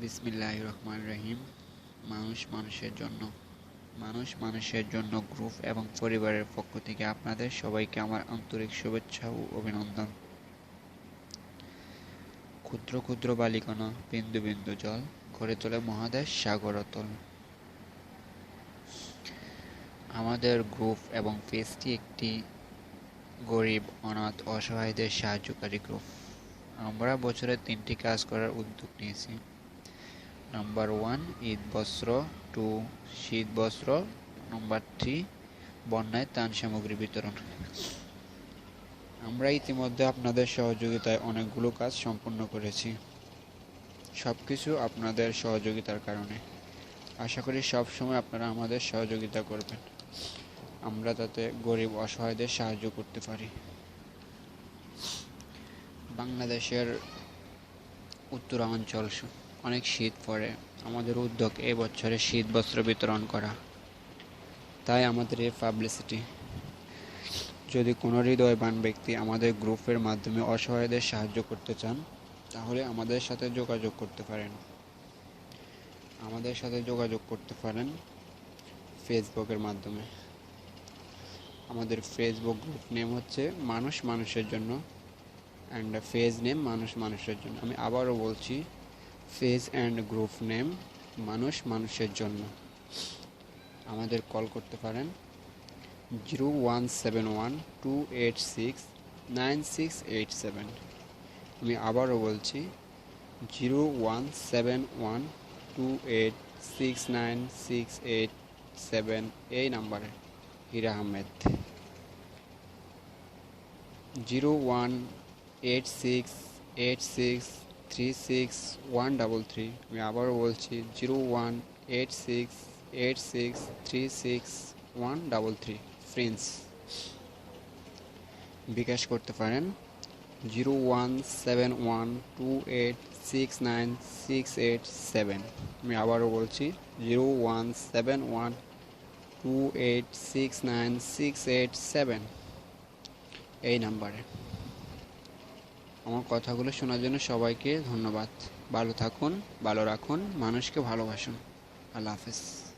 বিসমিল্লাহ রহমান রহিম। মানুষ মানুষের জন্য। মানুষ মানুষের জন্য গ্রুপ এবং পরিবারের পক্ষ থেকে আপনাদের সবাইকে আমার আন্তরিক শুভেচ্ছা ও অভিনন্দন। ক্ষুদ্র ক্ষুদ্র বালিকণা, বিন্দু বিন্দু জল, গড়ে তোলে মহাদেশ, সাগর অতল আমাদের গ্রুপ এবং পেজটি একটি গরিব, অনাথ, অসহায়দের সাহায্যকারী গ্রুপ। আমরা বছরে তিনটি কাজ করার উদ্যোগ নিয়েছি। নাম্বার ওয়ান ঈদ বস্ত্র টু শীত বস্ত্র নাম্বার থ্রি বন্যায় ত্রাণ সামগ্রী বিতরণ আমরা ইতিমধ্যে আপনাদের সহযোগিতায় অনেকগুলো কাজ সম্পন্ন করেছি। সব কিছু আপনাদের সহযোগিতার কারণে। আশা করি সব সময় আপনারা আমাদের সহযোগিতা করবেন। আমরা তাতে গরিব, অসহায়দের সাহায্য করতে পারি। বাংলাদেশের উত্তরাঞ্চল অনেক শীত পড়ে। আমাদের উদ্যোগ এ বছরে শীত বস্ত্র বিতরণ করা। তাই আমাদের এই পাবলিসিটি যদি কোনো হৃদয়বান ব্যক্তি আমাদের গ্রুপের মাধ্যমে অসহায়দের সাহায্য করতে চান, তাহলে আমাদের সাথে যোগাযোগ করতে পারেন। আমাদের সাথে যোগাযোগ করতে পারেন ফেসবুকের মাধ্যমে। আমাদের ফেসবুক গ্রুপ নেম হচ্ছে মানুষ মানুষের জন্য অ্যান্ড ফেজ নেম মানুষ মানুষের জন্য। আমি আবারও বলছি ফেজ অ্যান্ড গ্রুপ নেম মানুষ মানুষের জন্য। আমাদের কল করতে পারেন zero one seven one two eight six nine six eight seven. আমি আবারও বলছি zero one seven one two eight six nine six eight seven এই নাম্বারে Hira Ahmed. Zero one eight six eight six three six one double three আমি আবারও বলছি zero one eight six eight six three six one double three friends bKash করতে পারেন zero one seven one two eight six nine six eight seven আমি আবারও বলছি zero one seven one two eight six nine six eight seven এই নাম্বারে। আমার কথাগুলো শোনার জন্য সবাইকে ধন্যবাদ। ভালো থাকুন ভালো রাখুন মানুষকে ভালোবাসুন। আল্লাহ হাফেজ।